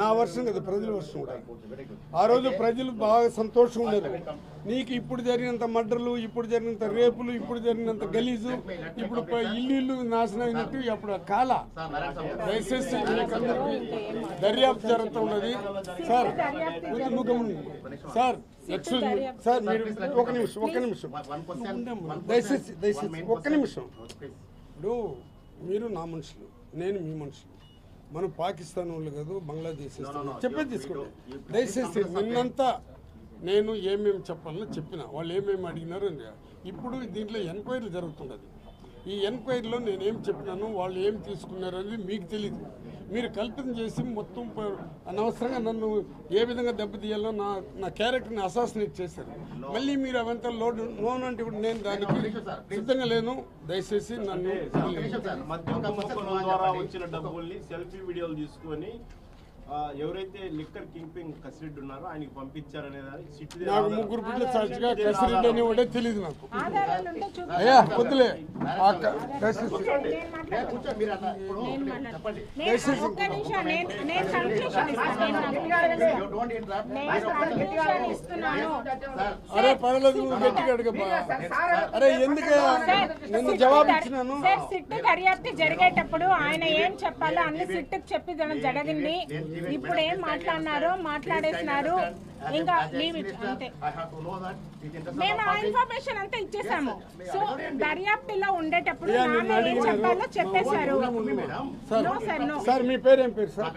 నా వర్షం కదా ప్రజల వర్షం కూడా. ఆ రోజు ప్రజలు బాగా సంతోషంగా ఉన్నారు. నీకు ఇప్పుడు జరిగినంత మర్డర్లు ఇప్పుడు జరిగినంత రేపులు ఇప్పుడు జరిగినంత గలీజు ఇప్పుడు ఇల్లు ఇల్లు నాశనం అయినట్టు అప్పుడు కాల. దయచేసి దర్యాప్తు జరుగుతూ ఉన్నది. సార్ ముఖం సార్ ఎక్స్క్యూజ్ సార్ మీరు ఒక నిమిషం ఒక నిమిషం. దయచేసి దయచేసి ఒక్క నిమిషం. ఇప్పుడు మీరు నా మనుషులు నేను మీ మనుషులు. మనం పాకిస్తాన్ వాళ్ళు కాదు బంగ్లాదేశ్. చెప్పేది తీసుకోండి. దయచేసి నిన్నంతా నేను ఏమేమి చెప్పాలో చెప్పిన. వాళ్ళు ఏమేమి అడిగినారు అని. ఇప్పుడు దీంట్లో ఎంక్వైరీ జరుగుతున్నది ఈ ఎంక్వైరీలో నేనేం చెప్పినాను వాళ్ళు ఏం తీసుకున్నారు అనేది మీకు తెలియదు మీరు కల్పన చేసి మొత్తం అనవసరంగా నన్ను ఏ విధంగా దెబ్బతీయాలో నా నా క్యారెక్టర్ని అసాసినేట్ చేశారు. మళ్ళీ మీరు అవంతా లోడ్ నోన్ అంటే ఇప్పుడు నేను దానికి సిద్ధంగా లేను. దయచేసి నన్ను వచ్చిన డబ్బుల్ని సెల్ఫీ వీడియోలు తీసుకొని ఎవరైతే లిక్కర్ కింగ్ పింగ్ కసిరెడ్డి ఉన్నారో ఆయనకి పంపించారనే నాకు ముగ్గురు బిడ్డలు సాక్షిగా కసిరెడ్డి అనేవాడే తెలియదు నాకు. అయ్యా వద్దులే. నేను నేను నేను నేను అరే పర్వాలేదు నువ్వు గట్టిగా అడగబ్బా అరే ఎందుకు? నిన్ను జవాబు ఇచ్చినాను. సిట్టు దర్యాప్తు జరిగేటప్పుడు ఆయన ఏం చెప్పాలో అన్ని సిట్టుకు చెప్పి జరిగింది ఇప్పుడు ఏం మాట్లాడినారో మాట్లాడేసినారు ఇంకా లీవ్ అంతే మేము ఆ ఇన్ఫర్మేషన్ అంతా ఇచ్చేసాము. సో దర్యాప్తులో ఉండేటప్పుడు ఏం. చెప్పాలో చెప్పేశారు. సార్ మీ పేరేం పేరు సార్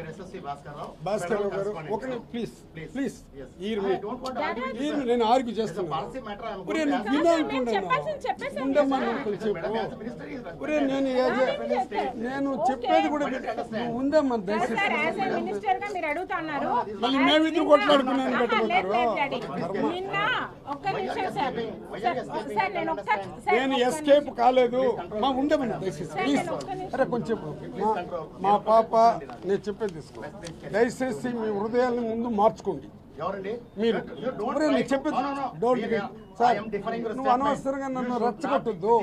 భాస్కర్ గారు ఒక ప్లీజ్ ప్లీజ్ నేను ఆర్గ్యూ చేస్తున్నాను ఒరే నేను ఏ- నేను చెప్పేది కూడా ఉందమ్మా సార్ దయచేసి. యాజ్ ఏ మినిస్టర్గా మీరు అడుగుతున్నారు మళ్ళీ మేమిద్దరు కొట్లాడుకున్నాను. నిన్న ఒక్క నేను ఎస్కేప్ కాలేదు. మా ఉండమని దయచేసి ప్లీజ్ అరే కొంచెం మా మా పాప నేను చెప్పేది తీసుకో. దయచేసి మీ హృదయాన్ని ముందు మార్చుకోండి. మీరు. చెప్పేది. డోంట్ సార్ నువ్వు. అనవసరంగా నన్ను రచ్చగొట్టొద్దు.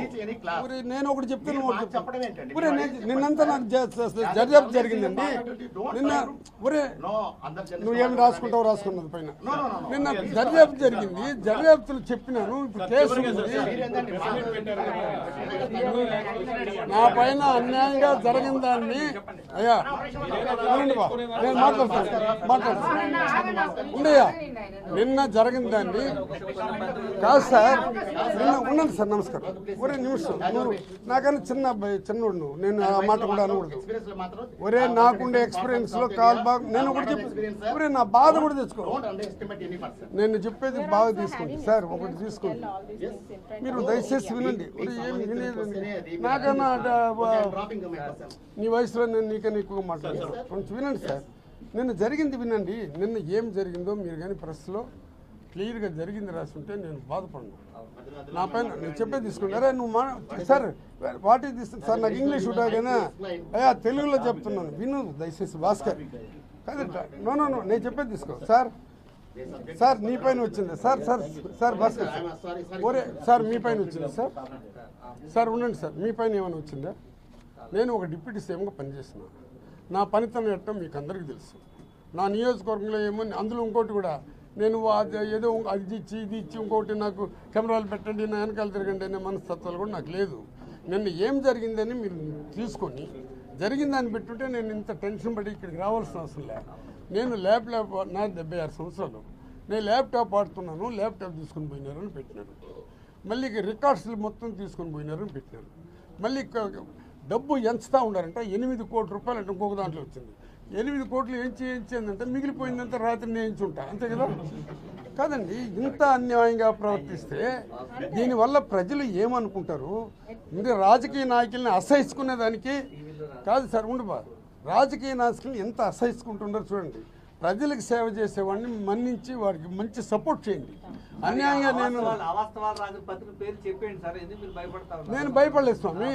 నేను ఒకటి చెప్తే మీరు నువ్వు ఒకటి మాకు చెప్పడం ఏంటండి? ఒరే. నిన్నంతా నాకు జ- జ- Yeah, దర్యాప్తు yeah, జరిగిందండి. నిన్న ఒరే నువ్వేం. రాసుకుంటావు రాసుకున్నది పైన. నిన్న దర్యాప్తు జరిగింది. దర్యాప్తులు చెప్పినాను. ఇప్పుడు కేసు? నా పైన అన్యాయంగా జరిగిన దాన్ని అయ్యా. నేను మాట్లాడతాను. మాట్లాడతాను. ఉండయ్యా. నిన్న జరిగిన దాన్ని కాదు సార్. నిన్న సార్ నమస్కారం. ఒరే నిమిషం నాకన్నా చిన్న చిన్నోడు నువ్వు నేను ఆ మాట కూడా అనకూడదు. ఒరే నాకుండే ఎక్స్పీరియన్స్లో కాల్ బాగా నేను ఒకటి చెప్పి. ఒరే నా బాధ కూడా తెచ్చుకో. నేను చెప్పేది బాగా తీసుకోండి. సార్ ఒకటి తీసుకోండి. మీరు దయచేసి వినండి. ఏం వినేది నాకన్నా నీ వయసులో నేను నీకన్నా ఎక్కువగా మాట్లాడతాను కొంచెం వినండి సార్. నిన్న జరిగింది వినండి. నిన్న ఏం జరిగిందో మీరు కానీ ప్రెస్లో క్లియర్గా జరిగింది రాసి ఉంటే నేను బాధపడను. నా పైన నేను చెప్పేది తీసుకోండి అరే నువ్వు మా sir what is this? Sir నాకు ఇంగ్లీష్ ఉంటాగానే అయ్యా తెలుగులో చెప్తున్నాను. విను దయచేసి భాస్కర్. కాదట నో నో నో నేను చెప్పేది తీసుకో. సార్ సార్ నీ పైన వచ్చింది. Sir sir sir Bhaskar. ఒరే సార్ మీ పైన వచ్చింది సార్? సార్ ఉండండి సార్. మీ పైన ఏమైనా వచ్చిందా? నేను ఒక డిప్యూటీ సీఎంగా పనిచేస్తున్నాను నా పనితనం ఎట్టో మీకు అందరికీ తెలుసు. నా నియోజకవర్గంలో ఏమో అందులో ఇంకోటి కూడా నేను ఏదో అది ఇచ్చి ఇది ఇచ్చి ఇంకోటి నాకు కెమెరాలు పెట్టండి నా వెనకాల తిరగండి అనే మనస్తత్వాలు కూడా నాకు లేదు. నిన్న ఏం జరిగిందని మీరు తీసుకొని జరిగిందని పెట్టుంటే నేను ఇంత టెన్షన్ పడి ఇక్కడికి రావాల్సిన అవసరం లే. నేను ల్యాప్ ల్యాప్ నా డెబ్బై ఆరు సంవత్సరాలు. నేను ల్యాప్టాప్ ఆడుతున్నాను ల్యాప్టాప్ తీసుకొని పోయినారని పెట్టినారు. మళ్ళీ రికార్డ్స్లు మొత్తం తీసుకొని పోయినారని పెట్టినారు. మళ్ళీ డబ్బు ఎంచుతూ ఉండారంట ఎనిమిది కోట్ల రూపాయలు అంటే ఇంకొక దాంట్లో వచ్చింది. ఎనిమిది కోట్లు ఏం చేయించిందంటే మిగిలిపోయిందంతా రాత్రి నేయించుంటా అంతే కదా? కాదండి ఇంత అన్యాయంగా ప్రవర్తిస్తే దీనివల్ల ప్రజలు ఏమనుకుంటారు? ఇంకా రాజకీయ నాయకుల్ని అసహించుకునే దానికి కాదు సార్ ఉండు రాజకీయ నాయకుల్ని ఎంత అసహించుకుంటున్నారో చూడండి. ప్రజలకు సేవ చేసేవాడిని మన్నించి వారికి మంచి సపోర్ట్ చేయండి. అన్యాయంగా నేను? నేను భయపడలేదు స్వామి.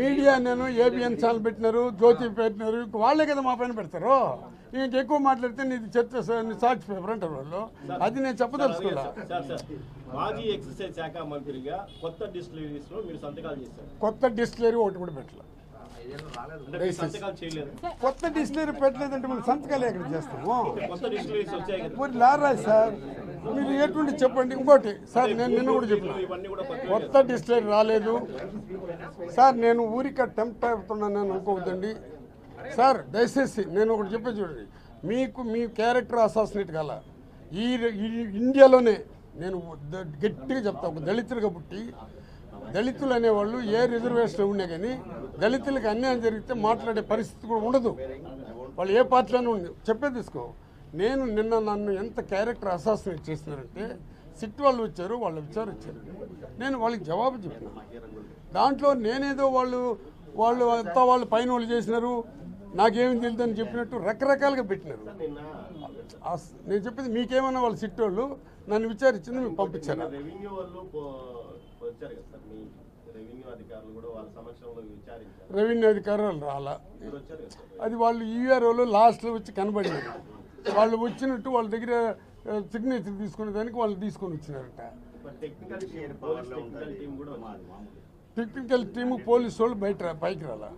మీడియా నేను ఏబిఎన్ ఛానల్ పెట్టినారు జ్యోతి పెట్టినారు ఇంక వాళ్ళే కదా మా పైన పెడతారు. ఇంకెక్కువ మాట్లాడితే నీది చర్చ సాక్షి పేపర్ అంటారు వాళ్ళు. అది నేను సార్ మాజీ ఎక్సైజ్ శాఖ మంత్రిగా కొత్త డిస్టిలరీస్లో మీరు సంతకాలు చేశారు. కొత్త డిస్టిలరీ ఒకటి కూడా పెట్టలే. కొత్త డిస్టిలరీ పెట్టలేదంటే మనం సంతకాలు ఎక్కడ చేస్తాము మరి లారా సార్ మీరు ఎటువంటి చెప్పండి? ఇంకోటి సార్ నేను నిన్న కూడా చెప్పిన. కొత్త డిస్టిలరీ రాలేదు. సార్ నేను ఊరిక టెంప్ట్ అవుతున్నాను అనుకోవద్దండి. సార్ దయచేసి నేను ఒకటి చెప్పే చూడండి. మీకు మీ క్యారెక్టర్ అసాసినేట్ కాల ఈ ఈ ఇండియాలోనే నేను గట్టిగా చెప్తా ఒక దళితులుగా పుట్టి దళితులు అనేవాళ్ళు ఏ రిజర్వేషన్ ఉన్నా కానీ దళితులకు అన్యాయం జరిగితే మాట్లాడే పరిస్థితి కూడా ఉండదు. వాళ్ళు ఏ పార్టీలోనే ఉంది చెప్పే తీసుకో. నేను నిన్న నన్ను ఎంత క్యారెక్టర్ అసాసినేట్ చేసినారంటే సిట్ వాళ్ళు వచ్చారు వాళ్ళు విచారించారు నేను వాళ్ళకి జవాబు చెప్పిన. దాంట్లో నేనేదో వాళ్ళు వాళ్ళు అంతా వాళ్ళు పైన వాళ్ళు చేసినారు నాకేమి తెలియదు అని చెప్పినట్టు రకరకాలుగా పెట్టినారు. నేను చెప్పేది మీకేమన్నా వాళ్ళు సిట్ వాళ్ళు నన్ను విచారించింది మీకు పంపించారు? వచ్చారు కదా సార్ మీ రెవెన్యూ అధికారులు కూడా వాళ్ళ సమక్షంలో విచారించారు. రెవెన్యూ అధికారులు రాలా. అది వాళ్ళు ఈఆర్ఓలు లాస్ట్లో వచ్చి కనబడినారు. వాళ్ళు వచ్చినట్టు వాళ్ళ దగ్గర సిగ్నేచర్ తీసుకునే దానికి వాళ్ళు తీసుకొని వచ్చినారట. టెక్నికల్ టీము పోలీసు వాళ్ళు బయట పైకి రాలా.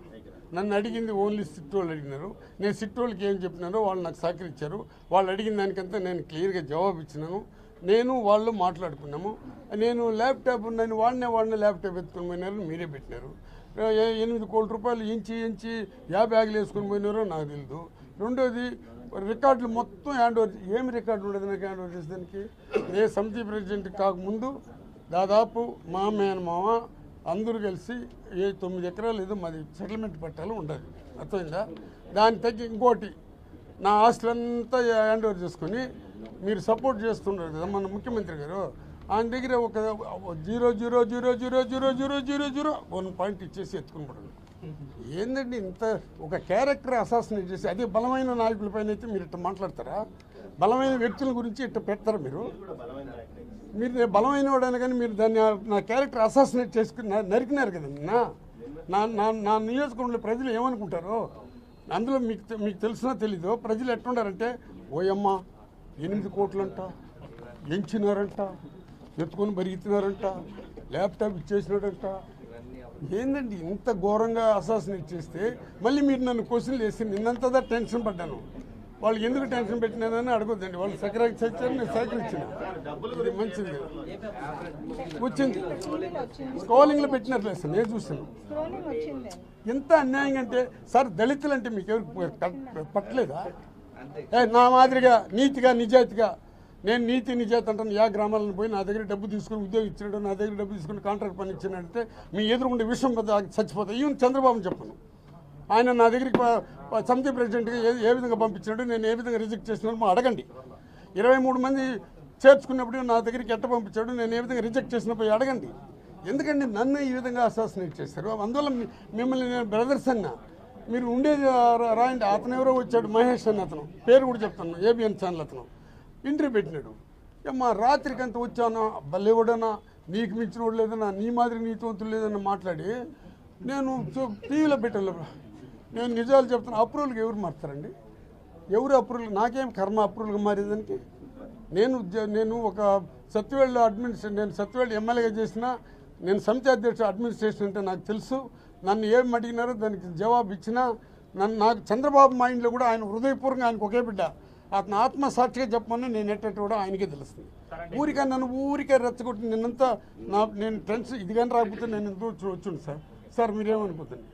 నన్ను అడిగింది ఓన్లీ సిట్ వాళ్ళు అడిగినారు. నేను సిట్ వాళ్ళకి ఏం చెప్పినారో వాళ్ళు నాకు సహకరించారు. వాళ్ళు అడిగిన దానికంతా నేను క్లియర్గా జవాబు ఇచ్చినాను. నేను వాళ్ళు మాట్లాడుకున్నాము. నేను ల్యాప్టాప్ నేను వాడినే వాడినే ల్యాప్టాప్ ఎత్తుకొని పోయినారు మీరే పెట్టినారు. ఎనిమిది కోట్ల రూపాయలు ఇంచి ఇంచి యా బ్యాగులు వేసుకొని పోయినారో నాకు తెలియదు రెండోది రికార్డులు మొత్తం హ్యాండ్ ఓవర్ ఏమి రికార్డు ఉండదు నాకు హ్యాండ్ ఓవర్ చేసేదానికి? ఏ సమితి ప్రెసిడెంట్ కాకముందు దాదాపు మా మేనమామ అందరూ కలిసి ఏ తొమ్మిది ఎకరాలు ఏదో మాది సెటిల్మెంట్ పట్టాలు ఉండదు. అర్థమైందా? దాని తగ్గి ఇంకోటి నా ఆస్తులంతా హ్యాండ్ ఓవర్ చేసుకొని మీరు సపోర్ట్ చేస్తున్నారు కదా మన ముఖ్యమంత్రి గారు. ఆయన దగ్గర ఒక zero zero zero zero zero zero zero zero one point ఇచ్చేసి ఎత్తుకుని పడండి ఏందండి ఇంత ఒక క్యారెక్టర్ అసాసినేట్ చేసి అదే బలమైన నాయకులపైన అయితే మీరు ఇట్లా మాట్లాడతారా? బలమైన వ్యక్తుల గురించి ఇట్లా పెడతారా మీరు? మీరు బలమైన వాడైనా కానీ మీరు దాన్ని నా క్యారెక్టర్ అసాసినేట్ చేసుకుని నరికినారు కదా నా నా నా నియోజకవర్గంలో ప్రజలు ఏమనుకుంటారు? అందులో మీకు తె- మీకు తెలిసినా తెలీదు? ప్రజలు ఎట్లుండారంటే ఓయమ్మ ఎనిమిది కోట్లంట ఎంచినారంట ఎత్తుకొని బరిగిస్తున్నారంట ల్యాప్టాప్ ఇచ్చేసినాడంట. ఏందండి ఇంత ఘోరంగా అసాసినేట్ చేస్తే మళ్ళీ మీరు నన్ను క్వశ్చన్లు వేసి నిన్నంతదా టెన్షన్ పడ్డాను. వాళ్ళు ఎందుకు టెన్షన్ పెట్టినానని అడగొద్దండి. వాళ్ళు సకరాకి చచ్చారు నేను సహకరించిన ఇది మంచిది. వచ్చింది. స్క్రోలింగ్లో పెట్టినట్లే సార్ నేను చూసాను ఎంత అన్యాయం అంటే సార్ దళితులు అంటే మీకు ఎవరు పట్టలేదా నా మాదిరిగా నీతిగా నిజాయితీగా. నేను నీతి నిజాయితీ అంటాను. యా గ్రామాలను పోయి నా దగ్గర డబ్బు తీసుకుని ఉద్యోగం ఇచ్చినాడు నా దగ్గర డబ్బు తీసుకుని కాంట్రాక్ట్ పని ఇచ్చినట్టే మీ ఎదురుకుండే విషయం పెద్ద చచ్చిపోతాయి. ఈవెన్ చంద్రబాబు చెప్పను. ఆయన నా దగ్గరికి సమితి ప్రెసిడెంట్గా ఏ ఏ విధంగా పంపించినాడు నేను ఏ విధంగా రిజెక్ట్ చేసినాడు మా అడగండి. ఇరవై మూడు మంది చేర్చుకున్నప్పుడు నా దగ్గరికి ఎట్ట పంపించాడు నేను ఏ విధంగా రిజెక్ట్ చేసినప్పుడు అడగండి. ఎందుకంటే నన్ను ఈ విధంగా అసాసినేట్ చేశారు? అందువల్ల మిమ్మల్ని నేను బ్రదర్స్ అన్నా. మీరు ఉండేది రాయండి. అతను ఎవరో వచ్చాడు? మహేష్ అని అతను. పేరు కూడా చెప్తాను ఏబిఎన్ ఛానల్ అతను. ఇంటర్వ్యూ పెట్టినాడు. మా రాత్రికి అంత వచ్చానా? బలేవడనా నీకు మించిన వాడు లేదన్నా? నీ మాదిరి నీతివంతులు లేదన్నా మాట్లాడి నేను టీవీలో పెట్టాను. నేను నిజాలు చెప్తాను అప్రూవల్కి ఎవరు మారుతారండి? ఎవరు అప్రూవల్? నాకేం కర్మ అప్రూవల్గా మారేదానికి నేను నేను ఒక సత్యవేళ్ళ అడ్మినిస్ట్రేషన్ నేను సత్యవేళ్ళ ఎమ్మెల్యేగా చేసిన నేను సమితి అధ్యక్షుడు అడ్మినిస్ట్రేషన్ అంటే నాకు తెలుసు. నన్ను ఏం అడిగినారో దానికి జవాబు ఇచ్చినా నన్ను నాకు చంద్రబాబు మైండ్లో కూడా ఆయన హృదయపూర్వకంగా ఆయనకు ఒకే బిడ్డ. అతను ఆత్మసాక్షిగా చెప్పమని నేను ఎట్టట్టు కూడా ఆయనకే తెలుస్తుంది. ఊరికే నన్ను ఊరికే రెచ్చగొట్టి నిన్నంతా నా నేను టెన్షన్ ఇది కానీ రాకపోతే నేను ఎంతో వచ్చుండు సార్. సార్ మీరేమనుకుంటుంది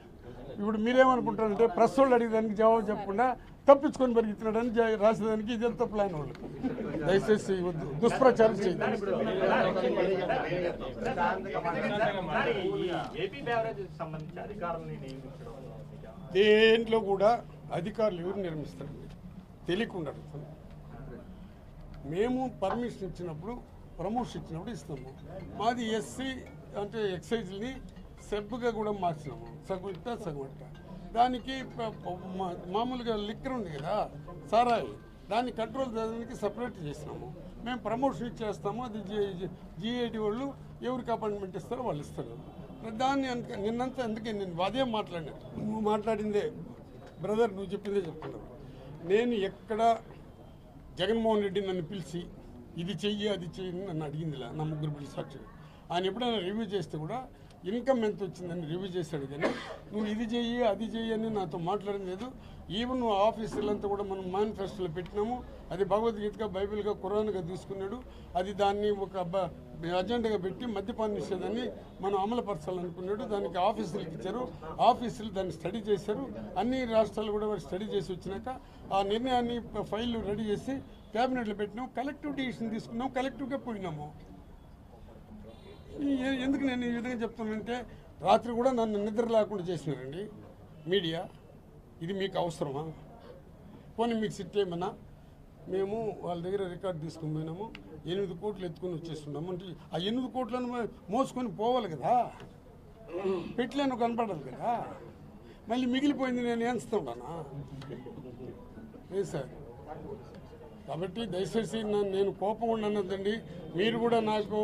ఇప్పుడు మీరేమనుకుంటారంటే ప్రెస్ వాళ్ళు అడిగేదానికి జవాబు చెప్పకుండా తప్పించుకొని పెరుగుతున్నాడని జ- రాసేదానికి ఇదంతా ప్లాన్ వాళ్ళు. దయచేసి దుష్ప్రచారం దేంట్లో కూడా అధికారులు ఎవరు నిర్మిస్తారు? తెలియకుండా మేము పర్మిషన్ ఇచ్చినప్పుడు ప్రమోషన్ ఇచ్చినప్పుడు ఇస్తాము. మాది ఎస్సీ అంటే ఎక్సైజ్ని సెబ్గా కూడా మార్చినాము. సగం ఇట్టా సగం దానికి మామూలుగా లిక్కర్ ఉంది కదా సారాయి. దాన్ని కంట్రోల్ చేయడానికి సపరేట్ చేసినాము. మేము ప్రమోషన్ ఇచ్చేస్తాము అది జిఐడి వాళ్ళు ఎవరికి అపాయింట్మెంట్ ఇస్తారో వాళ్ళు ఇస్తారు. దాన్ని అందుకే నిన్నంతా అందుకే నేను అదే మాట్లాడినా. నువ్వు మాట్లాడిందే బ్రదర్ నువ్వు చెప్పిందే చెప్తున్నావు. నేను ఎక్కడ జగన్మోహన్ రెడ్డి నన్ను పిలిచి ఇది చెయ్యి అది చెయ్యి అని నన్ను అడిగిందిలా నా ముగ్గురు పిలిచి సాక్షి ఆయన ఎప్పుడైనా రివ్యూ చేస్తే కూడా ఇన్కమ్ ఎంత వచ్చిందని రివ్యూ చేశాడు కానీ నువ్వు ఇది చెయ్యి అది చెయ్యి అని నాతో మాట్లాడడం లేదు. ఈవెన్ నువ్వు ఆఫీసులంతా కూడా మనం మేనిఫెస్టోలో పెట్టినాము. అది భగవద్గీతగా బైబిల్గా ఖురాన్గా తీసుకున్నాడు. అది దాన్ని ఒక బ- అజెండాగా పెట్టి మద్యపాన నిషేధాన్ని మనం అమలుపరచాలనుకున్నాడు. దానికి ఆఫీసులకు ఇచ్చారు. ఆఫీసులు దాన్ని స్టడీ చేశారు. అన్ని రాష్ట్రాలు కూడా వారు స్టడీ చేసి వచ్చినాక ఆ నిర్ణయాన్ని ఫైల్ రెడీ చేసి క్యాబినెట్లో పెట్టినాం. కలెక్టివ్ డిసిషన్ తీసుకున్నాం. కలెక్టివ్గా పోయినాము. ఎందుకు నేను ఈ విధంగా చెప్తానంటే రాత్రి కూడా నన్ను నిద్ర లేకుండా చేసినారండి మీడియా. ఇది మీకు అవసరమా? పోనీ మీకు సిట్ ఏమన్నా మేము వాళ్ళ దగ్గర రికార్డు తీసుకుని పోయినాము. ఎనిమిది కోట్లు ఎత్తుకొని వచ్చేస్తున్నాము. అంటే ఆ ఎనిమిది కోట్లను మోసుకొని పోవాలి కదా? పెట్టలేను కనపడదు కదా? మళ్ళీ మిగిలిపోయింది నేను ఏంచుతున్నానా ఏ సార్? కాబట్టి దయచేసి నన్ను నేను కోపం ఉండనదండి మీరు కూడా నాకు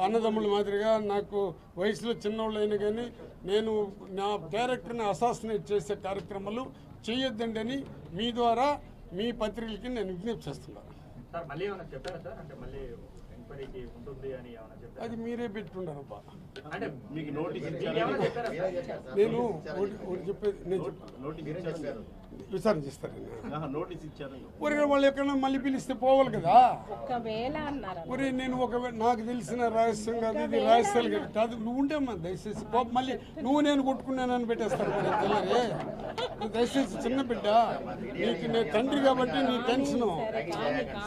అన్నదమ్ముల మాదిరిగా నాకు వయసులో చిన్నోళ్ళు అయినా కానీ నేను నా క్యారెక్టర్ని అసాసినేట్ చేసే కార్యక్రమాలు చేయొద్దండి అని మీ ద్వారా మీ పత్రికలకి నేను విజ్ఞప్తి చేస్తున్నాను సార్ మళ్ళీ ఏమైనా చెప్పారా సార్? అంటే మళ్ళీ ఎంక్వైరీకి ఉంటుంది అని ఏమైనా చెప్పారా? అది మీరే సార్? నేను చెప్పేది నేను విచారణ ఊరికే వాళ్ళు ఎక్కడైనా మళ్ళీ పిలిస్తే పోవాలి కదా? ఒరే నేను ఒకవేళ నాకు తెలిసిన రహస్యం కాదు ఇది రహస్యాలు కాదు. కాదు నువ్వు ఉంటే మా దయచేసి మళ్ళీ నువ్వు నేను కొట్టుకున్నానని పెట్టేస్తాను మరి తెల్లరే. దయచేసి చిన్న బిడ్డ నీకు నేను తండ్రి కాబట్టి నీ టెన్షన్.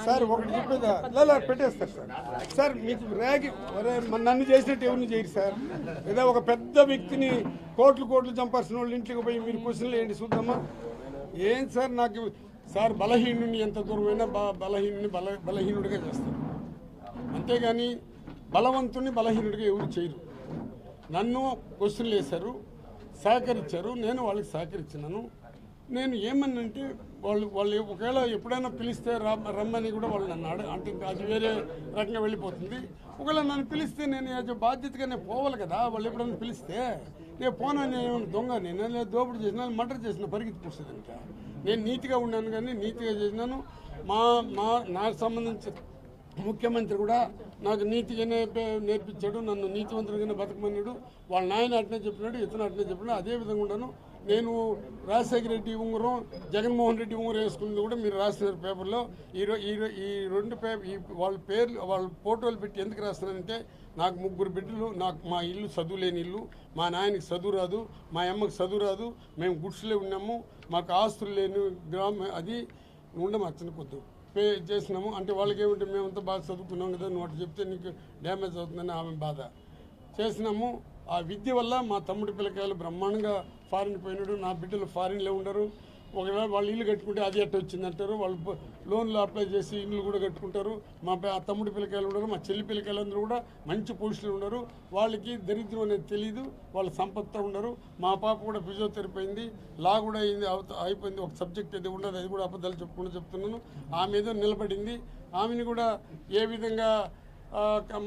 సార్ ఒకటి చెప్పేదా? లేదా పెట్టేస్తారు సార్. సార్ మీకు ర్యాగి ఒరే నన్ను చేసినట్టు ఎవరిని చేయరు సార్. ఏదో ఒక పెద్ద వ్యక్తిని కోట్లు కోట్లు చంపాల్సిన వాళ్ళు ఇంటికి పోయి మీరు క్వశ్చన్లు ఏంటి చూద్దామా? ఏం సార్ నాకు సార్ బలహీనుని ఎంత దూరమైనా బ బలహీనుని బల బలహీనుడిగా చేస్తారు. అంతేగాని బలవంతుని బలహీనుడిగా ఎవరు చేయరు. నన్ను క్వశ్చన్లు వేశారు సహకరించారు నేను వాళ్ళకి సహకరించినాను. నేను ఏమన్నంటే వాళ్ళు వాళ్ళు ఒకవేళ ఎప్పుడైనా పిలిస్తే రమ్మని కూడా వాళ్ళు నన్ను అడ అంటే అది వేరే రకంగా వెళ్ళిపోతుంది. ఒకవేళ నన్ను పిలిస్తే నేను బాధ్యతగా నేను పోవాలి కదా వాళ్ళు ఎప్పుడైనా పిలిస్తే ఏ పోనా నేను దొంగ నేను దోపిడీ చేసిన మర్డర్ చేసిన పరిగెత్తి పూస్తుంది ఇంకా. నేను నీతిగా ఉన్నాను కానీ నీతిగా చేసినాను. మా మా నాకు సంబంధించి ముఖ్యమంత్రి కూడా నాకు నీతిగానే నేర్పించాడు నన్ను నీతివంతుడిగానే బతకమన్నాడు. వాళ్ళ నాయన అట్నే చెప్పినాడు ఇతను అట్నే చెప్పినాడు అదే విధంగా ఉన్నాను నేను రాజశేఖర రెడ్డి ఉంగరం జగన్మోహన్ రెడ్డి ఉంగరం వేసుకున్నది కూడా మీరు రాస్తున్నారు పేపర్లో. ఈ ఈ రెండు పేపర్ ఈ వాళ్ళ పేర్లు వాళ్ళ ఫోటోలు పెట్టి ఎందుకు రాస్తున్నానంటే నాకు ముగ్గురు బిడ్డలు నాకు మా ఇల్లు చదువు లేని ఇల్లు మా నాయనకి చదువు రాదు మా అమ్మకి చదువు రాదు మేము గుడ్స్లో ఉన్నాము మాకు ఆస్తులు లేని గ్రామ అది ఉండము అచ్చని కొద్దు పే చేసినాము అంటే వాళ్ళకి ఏమంటే మేమంతా బాగా చదువుకున్నాం కదా నోటి చెప్తే నీకు డ్యామేజ్ అవుతుందని ఆమె బాధ. చేసినాము ఆ విద్య వల్ల మా తమ్ముడి పిల్లకాయలు బ్రహ్మాండంగా ఫారిన్ పోయినాడు. నా బిడ్డలు ఫారిన్లో ఉండరు. ఒకవేళ వాళ్ళు ఇల్లు కట్టుకుంటే అది ఎట్ట వచ్చింది అంటారు. వాళ్ళు లోన్లు అప్లై చేసి ఇల్లు కూడా కట్టుకుంటారు. మా తమ్ముడి పిల్లకాయలు ఉండరు. మా చెల్లి పిల్లకాయలందరూ కూడా మంచి పొజిషన్లో ఉండరు. వాళ్ళకి దరిద్రం అనేది తెలియదు వాళ్ళ సంపత్త ఉండరు. మా పాప కూడా ఫిజియోథెరపీ అయింది. లా కూడా అయింది. అవత- అయిపోయింది. ఒక సబ్జెక్ట్ ఏది ఉండదు. అది కూడా అబద్ధాలు చెప్పుకుంటూ చెప్తున్నాను. ఆమె ఏదో నిలబడింది. ఆమెని కూడా ఏ విధంగా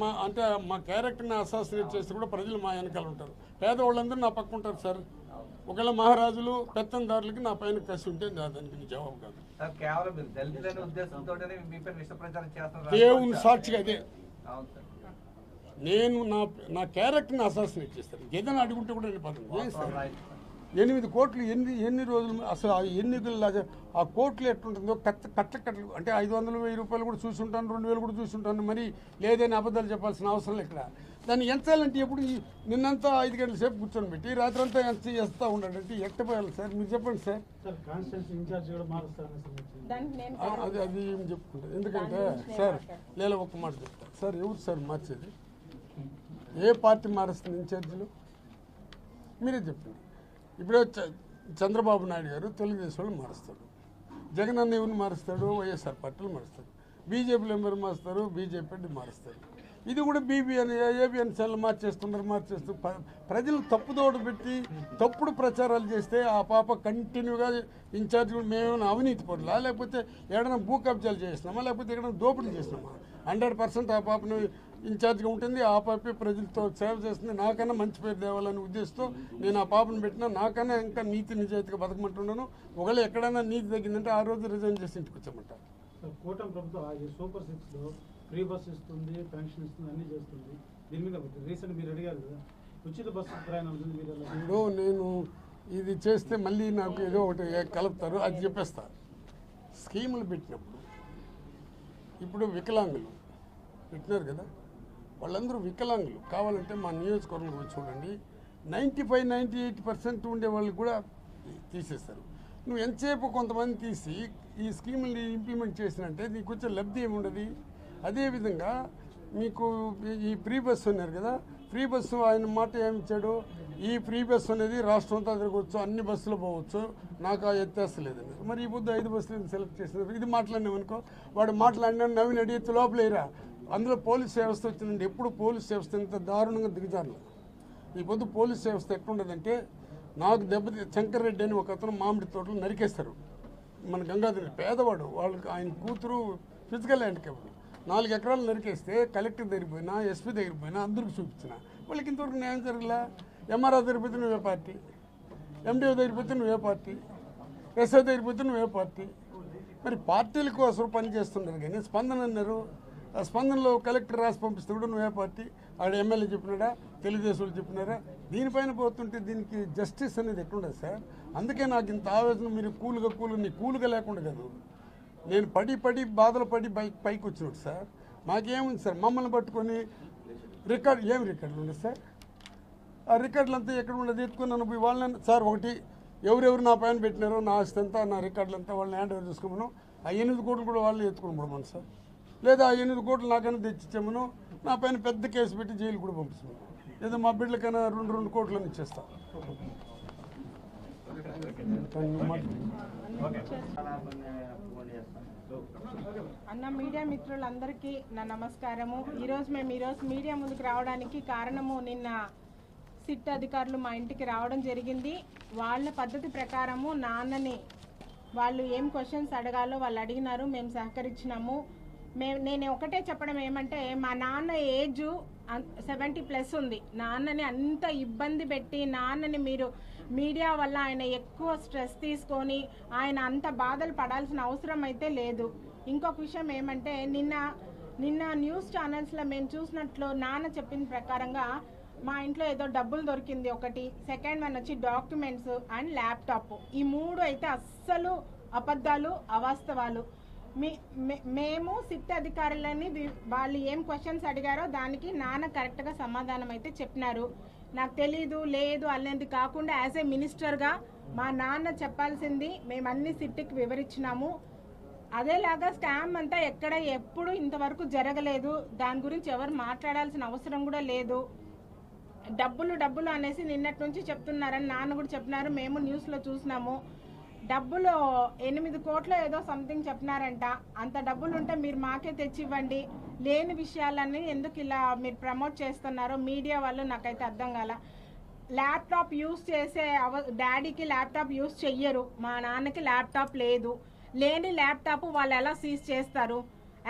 మా అంటే మా క్యారెక్టర్ని అసాసినేట్ చేస్తే కూడా ప్రజలు మా వెనకాల ఉంటారు. పేదవాళ్ళందరూ నా పక్క ఉంటారు సార్. ఒకవేళ మహారాజులు పెత్తందారులకి నా పైన కసి ఉంటే దానికి జవాబు కాదు. దేవుని సాక్షిగా అదే. నేను నా నా క్యారెక్టర్ని అసాసినేట్ చేస్తాను. ఏదైనా అడుగుంటే కూడా సార్ రైట్ ఎనిమిది కోట్లు ఎన్ని ఎన్ని రోజులు అసలు ఆ ఎన్నికలు ఆ కోట్లు ఎట్లుంటుందో కట్ట కట్ల కట్టలు అంటే ఐదు వందలు వెయ్యి రూపాయలు కూడా చూసుంటాను రెండు వేలు కూడా చూసుంటాను మరి లేదని అబద్ధాలు చెప్పాల్సిన అవసరం లేదు ఇక్కడ. దాన్ని ఎంచాలంటే ఎప్పుడు నిన్నంతా ఐదు గంటల సేపు కూర్చొని పెట్టి రాత్రంతా ఎంత చేస్తూ ఉండాలంటే ఎట్టపోయాలి సార్? మీరు చెప్పండి సార్. అది అది ఏం చెప్పుకుంటారు ఎందుకంటే సార్ లేదా ఒక మాట చెప్తాను సార్ ఎవరు సార్ మార్చేది? ఏ పార్టీ మారుస్తుంది ఇన్ఛార్జీలు? మీరే చెప్పండి. ఇప్పుడే చ- చంద్రబాబు నాయుడు గారు తెలుగుదేశం వాళ్ళు మారుస్తాడు జగన్ అన్న ఎవరిని మారుస్తాడు? వైఎస్ఆర్ పార్టీలు మారుస్తాడు బీజేపీలు ఎవరు మారుస్తారు? బీజేపీ మారుస్తారు. ఇది కూడా బీబీ అని ఏబిఎన్ సెల్ మార్చేస్తున్నారు మార్చేస్తూ ప్రజలు ప్రజలు తప్పుదోడు పెట్టి తప్పుడు ప్రచారాలు చేస్తే ఆ పాప కంటిన్యూగా ఇన్ఛార్జ్ కూడా మేమేమైనా అవినీతి పడలా లేకపోతే ఏడైనా భూ కబ్జాలు చేసినామా? లేకపోతే ఎక్కడైనా దోపిడీ చేసినామా? హండ్రెడ్ పర్సెంట్ ఆ పాపను ఇన్ఛార్జ్గా ఉంటుంది. ఆ పాపే ప్రజలతో సేవ చేస్తుంది. నాకన్నా మంచి పేరు తేవాలనే ఉద్దేశంతో నేను ఆ పాపను పెట్టినా నాకన్నా ఇంకా నీతి నిజాయితీగా బతకమంటున్నాను. ఒకవేళ ఎక్కడైనా నీతి తగ్గిందంటే ఆ రోజు రిజైన్ చేసి ఇంటికి వచ్చామంట సార్ కూటమి ప్రభుత్వం సూపర్ సిక్స్లో ఫ్రీ బస్ ఇస్తుంది పెన్షన్ ఇస్తుంది అన్ని చేస్తుంది. దీని మీద రీసెంట్ మీరు అడిగారు కదా ఉచిత బస్సు ప్రయాణం? ఇప్పుడు నేను ఇది చేస్తే మళ్ళీ నాకు ఏదో ఒకటి కలుపుతారు అది చెప్పేస్తా. స్కీములు పెట్టినప్పుడు ఇప్పుడు వికలాంగులు పెట్టినారు కదా వాళ్ళందరూ వికలాంగులు. కావాలంటే మా నియోజకవర్గంలో చూడండి. Ninety five ninety eight percent ఉండే వాళ్ళు కూడా తీసేస్తారు నువ్వు ఎంతసేపు కొంతమంది తీసి ఈ స్కీముని ఇంప్లిమెంట్ చేసినంటే నీకు వచ్చే లబ్ధి ఏముండదు? అదేవిధంగా మీకు ఈ ఫ్రీ బస్సు ఉన్నారు కదా ఫ్రీ బస్సు ఆయన మాట ఏమిచ్చాడు? ఈ ఫ్రీ బస్సు అనేది రాష్ట్రం అంతా తిరగవచ్చు అన్ని బస్సులు పోవచ్చు. నాకు ఆ ఎత్తేస్తలేదని మరి ఈ పొద్దు ఐదు బస్సులు సెలెక్ట్ చేసినారు. ఇది మాట్లాడినామనుకో వాడు మాట్లాడినా నవీన్ అడిగితే లోపలేరా? అందులో పోలీస్ వ్యవస్థ వచ్చిందంటే ఎప్పుడు పోలీస్ వ్యవస్థ ఇంత దారుణంగా దిగజారు ఈ పొద్దు పోలీస్ వ్యవస్థ ఎట్లుండదంటే నాకు దెబ్బతి శంకర్ రెడ్డి అని ఒక అతను మామిడి తోటలు నరికేస్తారు. మన గంగాధరి పేదవాడు వాళ్ళకి ఆయన కూతురు ఫిజికల్ హ్యాండిక్యాప్డ్ నాలుగు ఎకరాలు నరికేస్తే కలెక్టర్ దగ్గరికి పోయినా ఎస్పీ దగ్గరికి పోయినా అందరికి చూపించిన. వాళ్ళకి ఇంతవరకు న్యాయం జరగలే? ఎంఆర్ఆర్ దగ్గర పోతే నువ్వే పార్టీ. ఎండిఓ దగ్గర పోతే నువ్వే పార్టీ. ఎస్ఐ దగ్గర పోతే నువ్వే పార్టీ. మరి పార్టీల కోసం పనిచేస్తున్నారు కానీ స్పందన అన్నారు. స్పందనలో కలెక్టర్ రాసి పంపిస్తే కూడా నువ్వే పార్టీ ఆడ ఎమ్మెల్యే చెప్పినాడా తెలుగుదేశం వాళ్ళు చెప్పినారా? దీనిపైన పోతుంటే దీనికి జస్టిస్ అనేది ఎట్లుండదు సార్. అందుకే నాకు ఇంత ఆవేదన మీరు కూల్గా కూలుగా నీ కూలుగా లేకుండా కదా. నేను పడి పడి బాధలు పడి బైక్ పైకి వచ్చినట్టు సార్. మాకేముంది సార్? మమ్మల్ని పట్టుకొని రికార్డ్ ఏం రికార్డులు ఉండదు సార్? ఆ రికార్డులు అంతా ఎక్కడ ఉండదు? ఎత్తుకుని నన్ను పోయి వాళ్ళని సార్ ఒకటి ఎవరెవరు నా పైన పెట్టినారో నా ఆస్తి అంతా నా రికార్డులంతా వాళ్ళని హ్యాండ్ ఓవర్ చేసుకోమను ఆ ఎనిమిది కోట్లు కూడా వాళ్ళు ఎత్తుకుని పడమను సార్. లేదా ఎనిమిది కోట్లు నాకైనా తెచ్చిచ్చామను. నా పైన పెద్ద కేసు పెట్టి జైలు కూడా పంపిస్తాను. లేదా మా బిడ్డలకైనా రెండు రెండు కోట్లను ఇచ్చేస్తా. అన్న మీడియా మిత్రులందరికీ నా నమస్కారము. ఈరోజు మేము ఈరోజు మీడియా ముందుకు రావడానికి కారణము నిన్న సిట్ అధికారులు మా ఇంటికి రావడం జరిగింది. వాళ్ళ పద్ధతి ప్రకారము నాన్నని వాళ్ళు ఏం క్వశ్చన్స్ అడగాలో వాళ్ళు అడిగినారు. మేము సహకరించినాము. మేము నేను ఒకటే చెప్పడం ఏమంటే మా నాన్న ఏజ్ సెవెంటీ ప్లస్ ఉంది. నాన్నని అంత ఇబ్బంది పెట్టి నాన్నని మీరు మీడియా వల్ల ఆయన ఎక్కువ స్ట్రెస్ తీసుకొని ఆయన అంత బాధలు పడాల్సిన అవసరం అయితే లేదు. ఇంకొక విషయం ఏమంటే నిన్న నిన్న న్యూస్ ఛానల్స్లో మేము చూసినట్లు నాన్న చెప్పిన ప్రకారంగా మా ఇంట్లో ఏదో డబ్బులు దొరికింది ఒకటి సెకండ్ వన్ వచ్చి డాక్యుమెంట్స్ అండ్ ల్యాప్టాప్. ఈ మూడు అయితే అస్సలు అబద్ధాలు అవాస్తవాలు. మీ మే- మేము సిట్ అధికారులని వి- వాళ్ళు ఏం క్వశ్చన్స్ అడిగారో దానికి నాన్న కరెక్ట్గా సమాధానం అయితే చెప్పినారు. నాకు తెలీదు లేదు అనేది కాకుండా యాజ్ ఏ మినిస్టర్గా మా నాన్న చెప్పాల్సింది మేము అన్ని సిట్కి వివరించినాము. అదేలాగా స్కామ్ అంతా ఎక్కడ ఎప్పుడు ఇంతవరకు జరగలేదు. దాని గురించి ఎవరు మాట్లాడాల్సిన అవసరం కూడా లేదు. డబ్బులు డబ్బులు అనేసి నిన్నటి నుంచి చెప్తున్నారని నాన్న కూడా చెప్పినారు. మేము న్యూస్లో చూసినాము. డబ్బులు ఎనిమిది కోట్ల ఏదో సంథింగ్ చెప్పినారంట. అంత డబ్బులు ఉంటే మీరు మాకే తెచ్చి ఇవ్వండి లేని విషయాలన్నీ ఎందుకు ఇలా మీరు ప్రమోట్ చేస్తున్నారో మీడియా వాళ్ళు నాకైతే అర్థం కాల. ల్యాప్టాప్ యూస్ చేసే అవ డాడీకి ల్యాప్టాప్ యూస్ చెయ్యరు. మా నాన్నకి ల్యాప్టాప్ లేదు. లేని ల్యాప్టాప్ వాళ్ళు ఎలా సీజ్ చేస్తారు?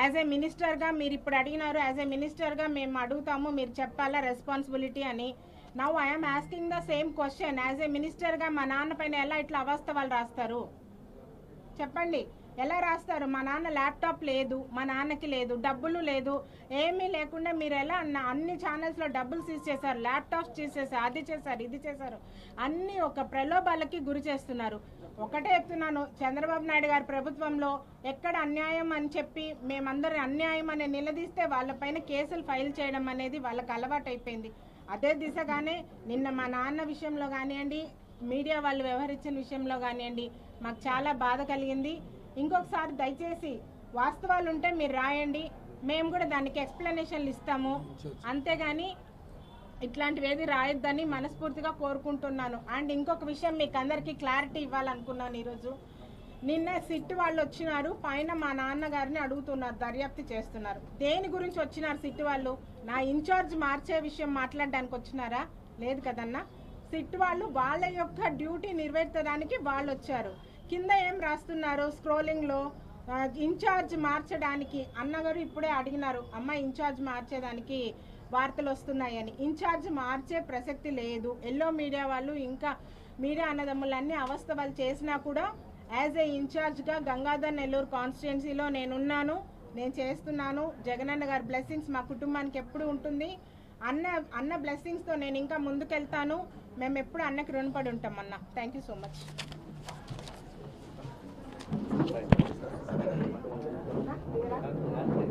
యాజ్ ఏ మినిస్టర్గా మీరు ఇప్పుడు అడిగినారు యాజ్ ఏ మినిస్టర్గా మేము అడుగుతాము మీరు చెప్పాలా రెస్పాన్సిబిలిటీ అని. Now I'm asking the same question as a మినిస్టర్గా మా నాన్న పైన ఎలా ఇట్లా అవాస్తవాలు రాస్తారు? చెప్పండి. ఎలా రాస్తారు? మా నాన్న ల్యాప్టాప్ లేదు మా నాన్నకి లేదు డబ్బులు లేదు. ఏమీ లేకుండా మీరు ఎలా అన్న అన్ని ఛానల్స్లో డబ్బులు సీజ్ చేశారు? ల్యాప్టాప్స్ తీసేసారు అది చేశారు ఇది చేశారు. అన్ని ఒక ప్రలోభాలకి గురి చేస్తున్నారు. ఒకటే చెప్తున్నాను. చంద్రబాబు నాయుడు గారి ప్రభుత్వంలో ఎక్కడ అన్యాయం అని చెప్పి మేమందరం అన్యాయం అని నిలదీస్తే వాళ్ళపైన కేసులు ఫైల్ చేయడం అనేది వాళ్ళకి అలవాటు అయిపోయింది అదే దిశగానే నిన్న మా నాన్న విషయంలో కానివ్వండి మీడియా వాళ్ళు వ్యవహరించిన విషయంలో కానివ్వండి మాకు చాలా బాధ కలిగింది. ఇంకొకసారి దయచేసి వాస్తవాలు ఉంటే మీరు రాయండి. మేము కూడా దానికి ఎక్స్ప్లెనేషన్లు ఇస్తాము. అంతేగాని ఇట్లాంటివి ఏది రాయొద్దని మనస్ఫూర్తిగా కోరుకుంటున్నాను. అండ్ ఇంకొక విషయం మీకు అందరికీ క్లారిటీ ఇవ్వాలనుకున్నాను ఈరోజు. నిన్న సిట్ వాళ్ళు వచ్చినారు పైన మా నాన్నగారిని అడుగుతున్నారు దర్యాప్తు చేస్తున్నారు. దేని గురించి వచ్చినారు సిట్ వాళ్ళు? నా ఇన్ఛార్జ్ మార్చే విషయం మాట్లాడడానికి వచ్చినారా? లేదు కదన్నా. సిట్ వాళ్ళు వాళ్ళ యొక్క డ్యూటీ నెరవేర్చడానికి వాళ్ళు వచ్చారు. కింద ఏం రాస్తున్నారు స్క్రోలింగ్లో? ఇన్ఛార్జ్ మార్చడానికి అన్నగారు ఇప్పుడే అడిగినారు అమ్మ ఇన్ఛార్జ్ మార్చేదానికి వార్తలు వస్తున్నాయని. ఇన్ఛార్జ్ మార్చే ప్రసక్తి లేదు. ఎల్లో మీడియా వాళ్ళు ఇంకా మీడియా అన్నదమ్ములన్నీ అవస్థ వాళ్ళు చేసినా కూడా యాజ్ ఏ ఇన్ఛార్జ్గా గంగాధర్ నెల్లూరు కాన్స్టిట్యున్సీలో నేనున్నాను నేను చేస్తున్నాను. జగనన్న గారి బ్లెస్సింగ్స్ మా కుటుంబానికి ఎప్పుడు ఉంటుంది. అన్న అన్న బ్లెస్సింగ్స్తో నేను ఇంకా ముందుకెళ్తాను. మేము ఎప్పుడు అన్నకి రుణపడి ఉంటాం అన్న. Thank you so much